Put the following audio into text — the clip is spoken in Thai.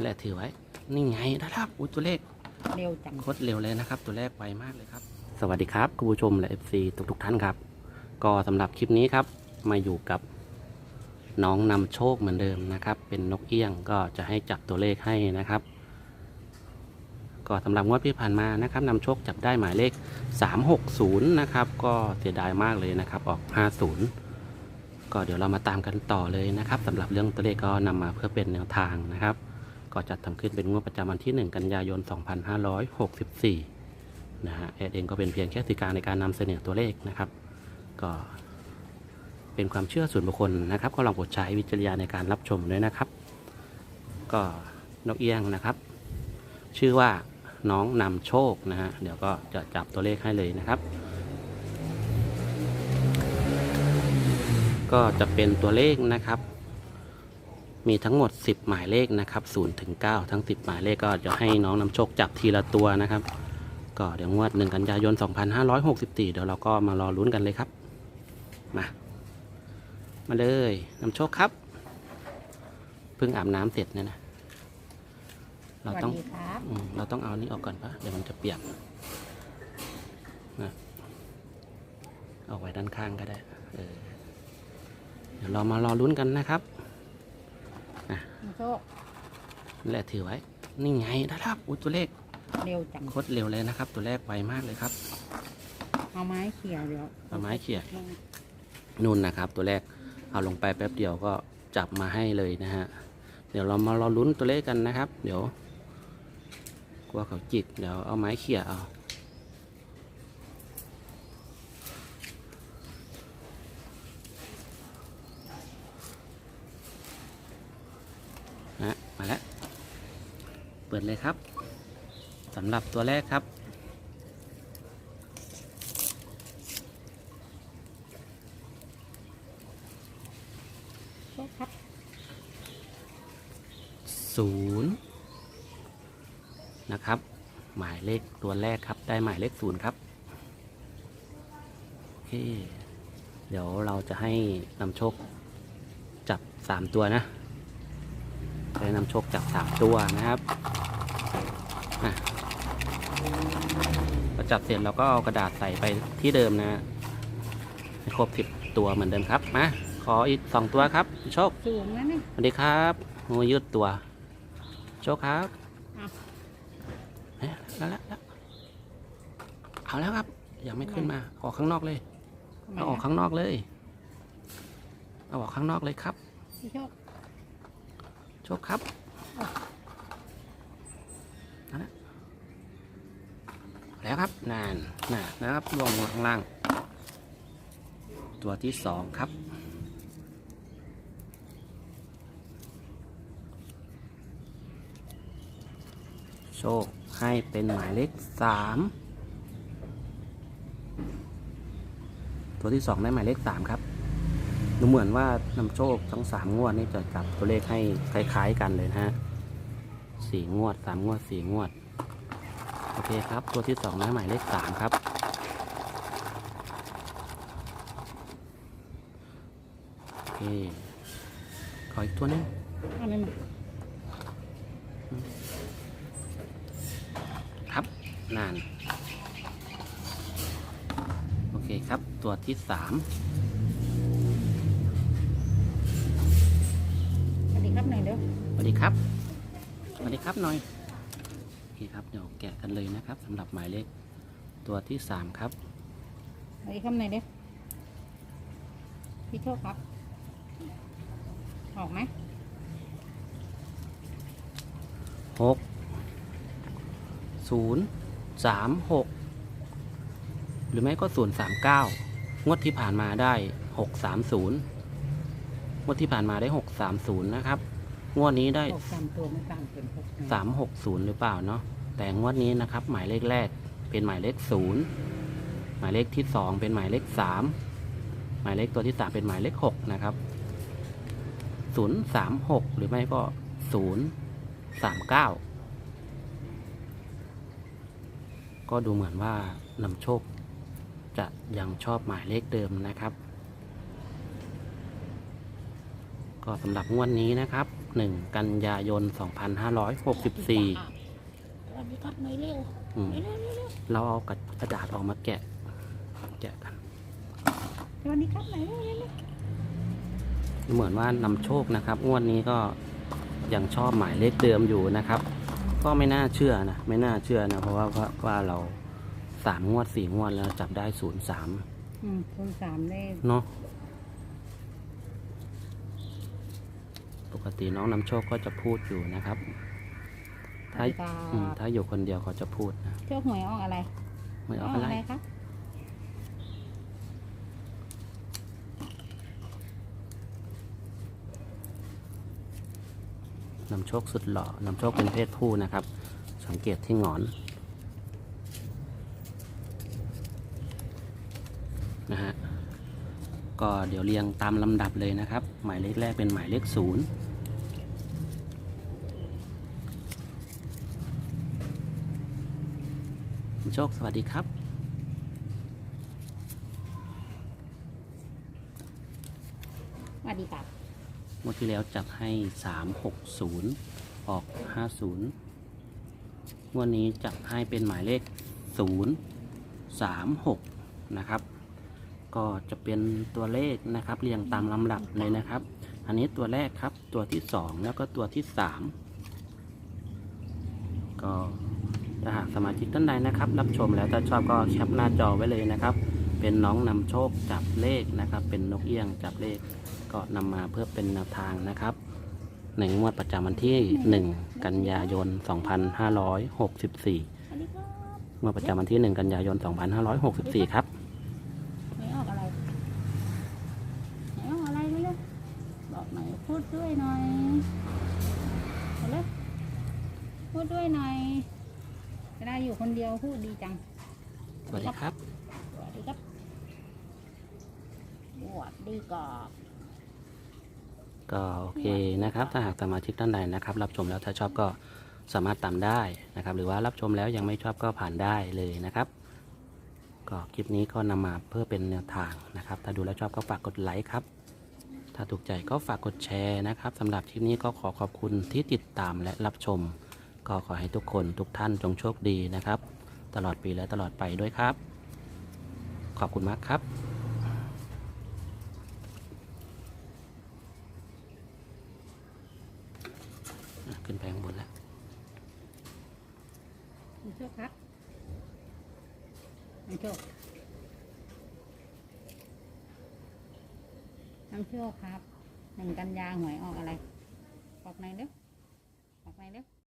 และถือไว้ นี่ไงได้ครับอุ้ยตัวเลขเร็วจังโคตรเร็วเลยนะครับ ตัวแรกไวมากเลยครับ สวัสดีครับคุณผู้ชมและ FC ทุกทุกๆท่านครับ ก็สำหรับคลิปนี้ครับ มาอยู่กับน้องนำโชคเหมือนเดิมนะครับ เป็นนกเอี้ยงก็จะให้จับตัวเลขให้นะครับ ก็สำหรับงวดที่ผ่านมานะครับนำโชคจับได้หมายเลข 360 นะครับ ก็เสียดายมากเลยนะครับ ออก 50 ก็เดี๋ยวเรามาตามกันต่อเลยนะครับสำหรับเรื่องตัวเลขก็นำมาเพื่อเป็นแนวทางนะครับ ก็จัดทำขึ้นเป็นงวดประจำวันที่ 1 กันยายน 2564 นะฮะแอดเองก็เป็นเพียงแค่สื่อกลางในการนำเสนอตัวเลขนะครับ ก็เป็นความเชื่อส่วนบุคคลนะครับ ก็ลองโปรดใช้วิจารณญาณในการรับชมด้วยนะครับ ก็นกเอี้ยงนะครับ ชื่อว่าน้องนำโชคนะฮะเดี๋ยวก็จะจับตัวเลขให้เลยนะครับ ก็จะเป็นตัวเลขนะครับ มีทั้งหมด 10 หมายเลขนะครับ0ถึง9ทั้ง 10 หมายเลขก็จะให้น้องนำโชคจับทีละตัวนะครับ ก็เดี๋ยวงวด 1 กันยายน 2564 เดี๋ยวเราก็มารอลุ้นกันเลยครับ มา มาเลยนำโชคครับ เพิ่งอาบน้ำเสร็จเนี่ยนะสเราวัสต้องดีครับอืมเราต้องเอานี้ออกก่อนปะเดี๋ยวมันจะเปียกนะเอาไว้ด้านข้างก็ได้เออเดี๋ยวเรามารอลุ้นกันนะครับ โชคและถือไว้ นี่ไงได้ครับอุ้ยตัวเลขเร็วจังโคตรเร็วเลยนะครับ ตัวแรกไวมากเลยครับเอาไม้เขี่ยเดี๋ยวเอาไม้เขี่ยนู่นนะครับ ตัวแรกเอาลงไปแป๊บเดียวก็จับมาให้เลยนะฮะเดี๋ยวเรามารอลุ้นตัวเลขกันนะครับ เดี๋ยวกลัวเขาจิกเดี๋ยวเอาไม้เขี่ยเอา นะ มาแล้ว เปิดเลยครับสำหรับตัวแรกครับโชคครับศูนย์นะครับ หมายเลขตัวแรกครับ ได้หมายเลขศูนย์ครับ โอเค เดี๋ยวเราจะให้นำโชคจับสามตัวนะ จะให้นำโชคจับสามตัวนะครับอะพอจับเสร็จเราก็เอากระดาษใส่ไปที่เดิมนะให้ครบสิบตัวเหมือนเดิมครับมาขออีกสองตัวครับโชคสูงนะนี่สวัสดีครับงูยืดตัว โชคครับอะเฮ้ยแล้วแล้วแล้วเอาแล้วครับยังไม่ขึ้นมาออกข้างนอกเลยเอาออกข้างนอกเลยเอาออกข้างนอกเลยครับพี่โชคครับแล้วครับนานนะนะครับลงข้างล่าง ตัวที่สองครับ โชคให้เป็นหมายเลขสามตัวที่สองได้หมายเลขสามครับ ดูเหมือนว่านำโชคทั้งสามงวดนี่จะจับตัวเลขให้คล้าย ๆ กันเลยนะฮะสี่งวดสามงวดสี่งวด โอเคครับ ตัวที่สองได้หมายเลขสามครับ โอเค ขออีกตัวหนึงอันนี้มาครับนาน โอเคครับ ตัวที่สาม ดีครับหน่อยโอเคครับเดี๋ยวแกะกันเลยนะครับสำหรับหมายเลขตัวที่สามครับสวัสดีครับหน่อยเด้อพี่โชคครับ ออกไหมหกศูนย์สามหกหรือไม่ก็ศูนย์สามเก้างวดที่ผ่านมาได้หกสามศูนย์งวดที่ผ่านมาได้หกสามศูนย์นะครับ งวดนี้ได้ออกสามตัวไม่ต่างเป็นหกสามหกศูนย์หรือเปล่าเนาะแต่งวดนี้นะครับ หมายเลขแรกเป็นหมายเลขศูนย์หมายเลขที่สองเป็นหมายเลขสามหมายเลขตัวที่สามเป็นหมายเลขหกนะครับศูนย์สามหกหรือไม่ก็ศูนย์สามเก้าก็ดูเหมือนว่านำโชค จะยังชอบหมายเลขเดิมนะครับ ก็สำหรับงวดนี้นะครับ 1 กันยายน 2564สวัสดีครับหน่อยเร็วอืมเร็วเร็วเร็วเร็วเราเอากระดาษออกมาแกะ แกะกันสวัสดีครับหน่อยเร็วเร็วเร็วเหมือนว่านำโชคนะครับ งวดนี้ก็ยังชอบหมายเลขเดิมอยู่นะครับ ก็ไม่น่าเชื่อนะ ไม่น่าเชื่อนะ เพราะว่าว่าว่าเราสามงวดสี่งวดแล้วจับได้ศูนย์สามอืมคูณสามเลขเนาะ ปกติน้องนำโชคก็จะพูดอยู่นะครับ ถ้าตาอืมถ้าอยู่คนเดียวเขาจะพูดนะโชคหวยออกอะไรไม่เอาอะไรครับนำโชคสุดหล่อนำโชคเป็นเพศผู้นะครับ สังเกตที่หงอนนะฮะก็เดี๋ยวเรียงตามลำดับเลยนะครับ หมายเลขแรกเป็นหมายเลขศูนย์ นำโชค สวัสดีครับสวัสดีครับงวดที่แล้วจับให้สามหกศูนย์ออกห้าศูนย์งวดนี้จับให้เป็นหมายเลขศูนย์สามหกนะครับ ก็จะเป็นตัวเลขนะครับ เรียงตามลำดับเลยนะครับ อันนี้ตัวแรกครับ ตัวที่สองแล้วก็ตัวที่สามก็ ถ้าหากสมาชิกท่านใดนะครับ รับชมแล้วถ้าชอบก็แคปหน้าจอไว้เลยนะครับ เป็นน้องนำโชคจับเลขนะครับ เป็นนกเอี้ยงจับเลข ก็นำมาเพื่อเป็นแนวทางนะครับในงวดประจำวันที่ 1 กันยายน 2564สวัสดีครับงวดประจำวันที่ 1 กันยายน 2564 ครับหวยออกอะไรหวยออกอะไรเร็วๆบอกหน่อยพูดด้วยหน่อยเอาเลยพูดด้วยหน่อย เวลาอยู่คนเดียวพูดดีจังสวัสดีครับสวัสดีครับสวัสดีก่อนก็โอเคนะครับ ถ้าหากสมาชิกท่านใดนะครับ รับชมแล้วถ้าชอบก็สามารถตามได้นะครับ หรือว่ารับชมแล้วยังไม่ชอบก็ผ่านได้เลยนะครับ ก็คลิปนี้ก็นำมาเพื่อเป็นแนวทางนะครับ ถ้าดูแล้วชอบก็ฝากกดไลค์ครับ ถ้าถูกใจก็ฝากกดแชร์นะครับสำหรับคลิปนี้ก็ขอขอบคุณที่ติดตามและรับชม ก็ขอให้ทุกคนทุกท่านจงโชคดีนะครับ ตลอดปีและตลอดไปด้วยครับ ขอบคุณมากครับขึ้นไปข้างบนแล้วน้ำโชคครับน้ำโชคน้ำโชคครับ หนึ่งกันยาหวยออกอะไร บอกหนเร็วบอกหน่อยเร็ว